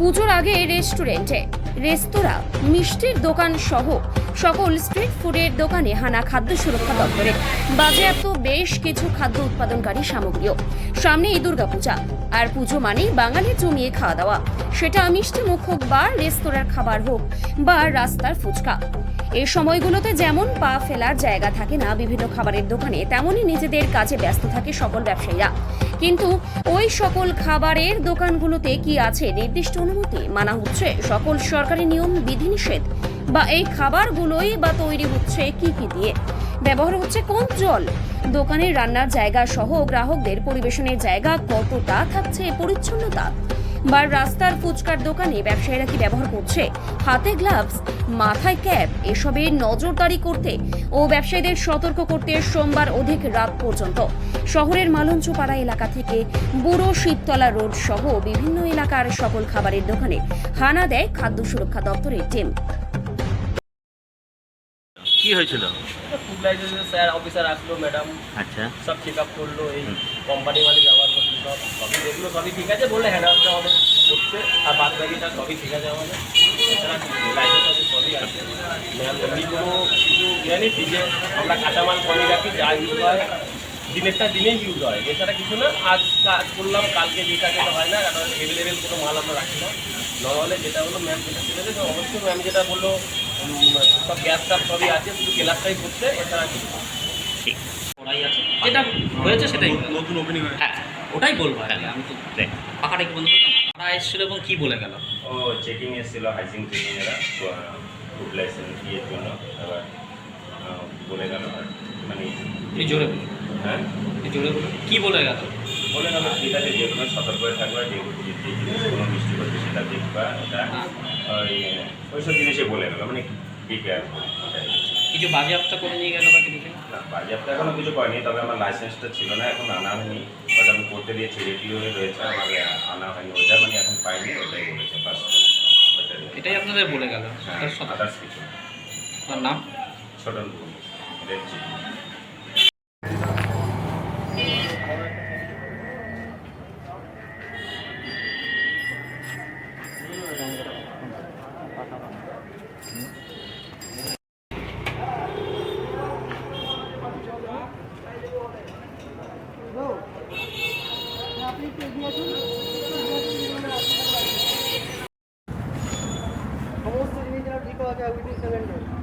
পুজোর আগে রেস্টুরেন্টে। রেস্তোরাঁ, মিষ্টির দোকান সহ সকল স্ট্রিট ফুডের দোকানে হানা খাদ্য সুরক্ষা দপ্তরের বাজেয়াপ্ত বেশ কিছু খাদ্য উৎপাদনকারী সামগ্রীও। সামনেই দুর্গাপূজা। আর পুজো মানেই বাঙালি জমিয়ে খাওয়া দাওয়া। সেটা মিষ্টি মুখ হোক বা রেস্তোরাঁর খাবার হোক বা রাস্তার ফুচকা। এই সময়গুলোতে যেমন পা ফেলার জায়গা থাকে না বিভিন্ন খাবারের দোকানে, তেমনই নিজেদের কাজে ব্যস্ত থাকে সকল ব্যবসায়ীরা। কিন্তু ওই সকল খাবারের দোকানগুলোতে কি আছে নির্দিষ্ট অনুমতি? মানা হচ্ছে সকল সরকারি নিয়ম, বিধিনিষেধ বা এই খাবারগুলোই বা তৈরি হচ্ছে কি কি দিয়ে? ব্যবহার হচ্ছে কোন জল। দোকানের রান্নার জায়গা সহ গ্রাহকদের পরিবেশনের জায়গা কতটা থাকছে, পরিচ্ছন্নতা? বা রাস্তার ফুচকার দোকানে ব্যবসায়ীরা কি ব্যবহার করছে? হাতে গ্লাভস মাথায় ক্যাপ এসবের নজরদারি করতে ও ব্যবসায়ীদের সতর্ক করতে সোমবার অধিক রাত পর্যন্ত। শহরের মালঞ্চপাড়া এলাকা থেকে বুড়ো শীততলা রোড সহ বিভিন্ন এলাকার সকল খাবারের দোকানে হানা দেয় খাদ্য সুরক্ষা দপ্তরের টিম। কি হয়েছিল? স্যার অফিসার আসলো ম্যাডাম আচ্ছা। সব চেক আপ করল এই কোম্পানি মানে ব্যবহার করছে। সব সবই সবই ঠিক আছে বললে হ্যান্ড আসতে হবে। করছে আর বাদ বাকিটা সবই ঠিক আছে আমাদের এছাড়া আছে সবই আছে। ম্যাম এমনি কোনো কিছু ইয়ে নেই ফ্রিজে আমরা কাঁচামাল কমই রাখি যা ইউজ হয়। দিনেরটা দিনেই ইউজ হয়। এছাড়া কিছু না আজ কাজ করলাম কালকে যেটা যেটা হয় না কারণ এভেলেবেল কোনো মাল আমরা রাখি না। নর্মালে যেটা হলো ম্যাম যেটা ছিল যে অবশ্যই ম্যাম যেটা বলল সব গ্যাস টাস সবই আছে শুধু ক্লাসটাই করছে এছাড়া কিছু। ঠিক। ওরাই আছে। যেটা হয়েছে সেটাই। নতুন ওপেনিং হয়েছে। হ্যাঁ। ওটাই বলব আর আমি তো দেখ। পাখাটা কি বন্ধ করতাম ওরা এসেছিল এবং কি বলে গেল? ও চেকিং এসেছিল হাইজিন চেকিং এরা ফুড লাইসেন্স ইয়ের জন্য। আহ, বলে গেল আর মানে এই জোরে বলুন হ্যাঁ? এই জোরে বলুন কি বলে গেল? বলে গেল ঠিক আছে যে কোনো সতর্ক হয়ে থাকবা যে যে জিনিস কোনো মিষ্টি করছে সেটা দেখবা এটা ওই ওইসব জিনিসে বলে গেল মানে প্রিপেয়ার কিছু বাজেয়াপ্ত করে নিয়ে গেল বা কিছু বাজেয়াপ্ত এখনও কিছু করেনি তবে আমার লাইসেন্সটা ছিল না এখন আনা হয়নি। ওটা আমি করতে দিয়েছি রেডিও হয়ে রয়েছে আমার আনা হয়নি ওটা মানে এখন পাইনি ওটাই বলেছে বাস এটাই আপনাদের বলে গেল? হ্যাঁ আদার্স কিছু আপনার নাম? ছোট রেড চিলি। সমস্ত জিনিস যেন ঠিক হওয়া যায় উইদিন সেভেন ডেজ